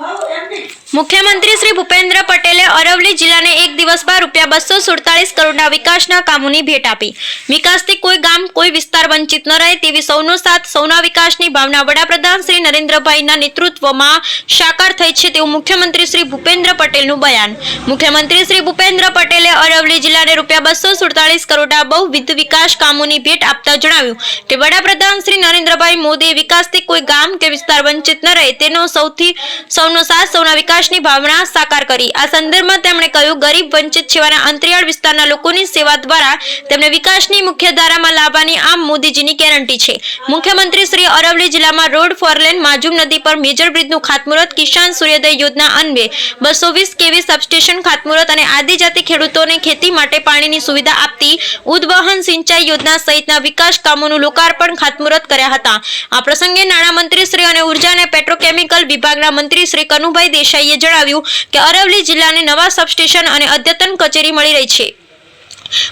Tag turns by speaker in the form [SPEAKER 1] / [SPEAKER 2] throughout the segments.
[SPEAKER 1] How મુખ્યમંત્રી શ્રી ભૂપેન્દ્ર પટેલે અરવલ્લી જિલ્લાને એક દિવસમાં રૂપિયા બસો સુડતાલીસ કરોડના વિકાસના કામોની ભેટ આપી. વિકાસથી કોઈ ગામ, કોઈ વિસ્તાર વંચિત ન રહે તેવી સૌનો સાથ, સૌના વિકાસની ભાવના વડાપ્રધાન શ્રી નરેન્દ્રભાઈના નેતૃત્વમાં સાકાર થઈ છે તેવું મુખ્યમંત્રી શ્રી ભૂપેન્દ્ર પટેલનું બયાન. મુખ્યમંત્રી શ્રી ભૂપેન્દ્ર પટેલે અરવલ્લી જિલ્લાને રૂપિયા બસો સુડતાલીસ કરોડના બહુવિધ વિકાસ કામોની ભેટ આપતા જણાવ્યું કે વડાપ્રધાન શ્રી નરેન્દ્રભાઈ મોદીએ વિકાસથી કોઈ ગામ કે વિસ્તાર વંચિત ન રહે તેનો સૌથી, સૌનો સાથ સૌના વિકાસની ભાવના સાકાર કરી. આ સંદર્ભમાં તેમણે કહ્યું, ગરીબ વંચિત છેવાના અંતરિયાળ વિસ્તારના લોકોની સેવા દ્વારા તેમને વિકાસની મુખ્ય ધારામાં લાવવાની આ મોદીજીની ગેરંટી છે. મુખ્યમંત્રી શ્રી અરવલી જિલ્લામાં રોડ ફોરલેન માજુમ નદી પર મેજર બ્રિજનું ખાતમુહૂર્ત, કિસાન સૂર્યોદય યોજના અન્વયે બસો વીસ કેવી સબસ્ટેશન ખાતમુહૂર્ત અને આદિજાતિ ખેડૂતોને ખેતી માટે પાણીની સુવિધા આપતી ઉદ્વહન સિંચાઈ યોજના સહિતના વિકાસ કામોનું લોકાર્પણ ખાતમુહૂર્ત કર્યા હતા. આ પ્રસંગે નાણામંત્રી શ્રી અને ઊર્જા અને પેટ્રોકેમિકલ વિભાગના મંત્રી શ્રી કનુભાઈ દેસાઈએ જણાવ્યું કે અરવલ્લી જિલ્લાને નવા સબસ્ટેશન અને અદ્યતન કચેરી મળી રહી છે.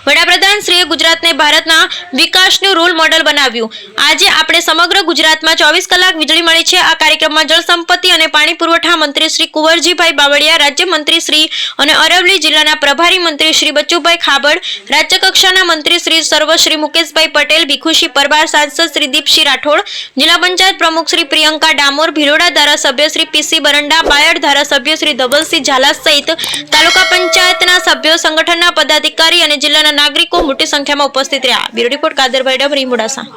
[SPEAKER 1] વડાપ્રધાન શ્રીએ ગુજરાતને ભારતના વિકાસનું રોલ મોડલ બનાવ્યું. આજે આપણે સમગ્ર ગુજરાતમાં ચોવીસ કલાક વીજળી મળી છે. આ કાર્યક્રમમાં જળ અને પાણી પુરવઠા મંત્રી શ્રી કુંવરજીભાઈ બાવળિયા, રાજ્ય મંત્રી શ્રી અને અરવલ્લી જિલ્લાના પ્રભારી મંત્રી શ્રી બચ્ચુભાઈ ખાબડ રાજ્યકક્ષાના મંત્રી શ્રી સર્વ મુકેશભાઈ પટેલ, ભીખુશી પરબાર સાંસદ શ્રી દીપસિંહ રાઠોડ, જિલ્લા પંચાયત પ્રમુખ શ્રી પ્રિયંકા ડામોર ભિલોડા ધારાસભ્ય શ્રી પીસી બરંડા, બાયડ ધારાસભ્ય શ્રી ધવલસિંહ ઝાલા સહિત તાલુકા પંચાયતના સભ્યો, સંગઠનના પદાધિકારી અને જિલ્લાના નાગરિકો મોટી સંખ્યામાં ઉપસ્થિત રહ્યા. Bureau report Kadarbhai Dabri Modasa.